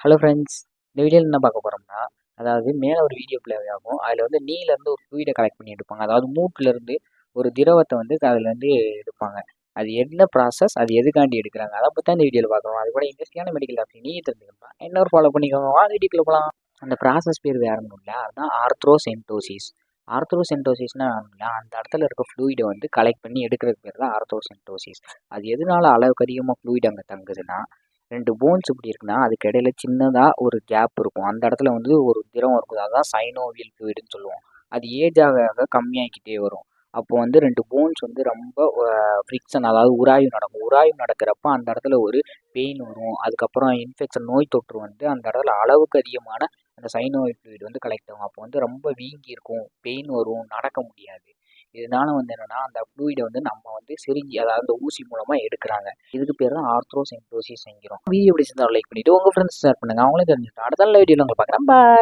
Hello friends இந்த வீடியோவில் என்ன பார்க்க போகிறோம்னா அதாவது மேலே ஒரு வீடியோ ப்ளே ஆகும். அதில் வந்து நீலேருந்து ஒரு ஃப்ளூயிடை கலெக்ட் பண்ணி எடுப்பாங்க. அதாவது மூட்டிலேருந்து ஒரு திரவத்தை வந்து அதுலேருந்து எடுப்பாங்க. அது என்ன ப்ராசஸ் அது எதுக்காண்டி எடுக்கிறாங்க? அதை பற்றி இந்த வீடியோவில் பார்க்குறோம் அது கூட இன்ட்ரெஸ்டிங்கான மெடிக்கல் ஆப்ஷன் நீ தெரிஞ்சுக்கணும்னா ஒரு ஃபாலோ பண்ணிக்கோங்க. வா வீடியோக்குள்ள போகலாம் அந்த ப்ராசஸ் பேர் வேறணும் இல்லை அதுதான் ஆர்த்ரோசென்டோசிஸ் ஆர்த்ரோசென்டோசிஸ்னால் இல்லை. அந்த இடத்துல இருக்க ஃப்ளூயிடை வந்து கலெக்ட் பண்ணி எடுக்கிறதுக்கு பேர் தான் ஆர்த்ரோசென்டோசிஸ் அது எதனால அளவுக்கு அதிகமாக ஃப்ளூயிட் அங்கே தங்குதுன்னா ரெண்டு போன்ஸ் இப்படி இருக்குன்னா அதுக்கு இடையில சின்னதாக ஒரு கேப் இருக்கும். அந்த இடத்துல வந்து ஒரு திரம் இருக்கும். அதுதான் சைனோவியல் ஃப்ளூயிடுன்னு சொல்லுவோம். அது ஏஜ் ஆக ஆக கம்மியாகிக்கிட்டே வரும். அப்போ வந்து ரெண்டு போன்ஸ் வந்து ரொம்ப ஃப்ரிக்ஷன் அதாவது உராய்வு நடக்கும். உராய்வு நடக்கிறப்ப அந்த இடத்துல ஒரு பெயின் வரும். அதுக்கப்புறம் இன்ஃபெக்ஷன் நோய் தொற்று வந்து அந்த இடத்துல அளவுக்கு அதிகமான அந்த சைனோவியல் ஃப்ளூயிட் வந்து கலெக்ட் ஆகும். அப்போ வந்து ரொம்ப வீங்கி இருக்கும் பெயின் வரும். நடக்க முடியாது. இதனால வந்து என்னன்னா அந்த ஃப்ளூயிடை வந்து நம்ம வந்து சிரிஞ்சி அதாவது அந்த ஊசி மூலமா எடுக்கிறாங்க. இதுக்கு பேர் தான் ஆர்த்ரோசென்டோசிஸ் என்கிறோம். வீடியோ பிடிச்சிருந்தா லைக் பண்ணிட்டு உங்க ஃப்ரெண்ட்ஸ் ஷேர் பண்ணுங்க. அவங்களும் தெரிஞ்சுட்டு அடுத்த வீடியோவில் உங்களை பார்க்குறேன். பாய்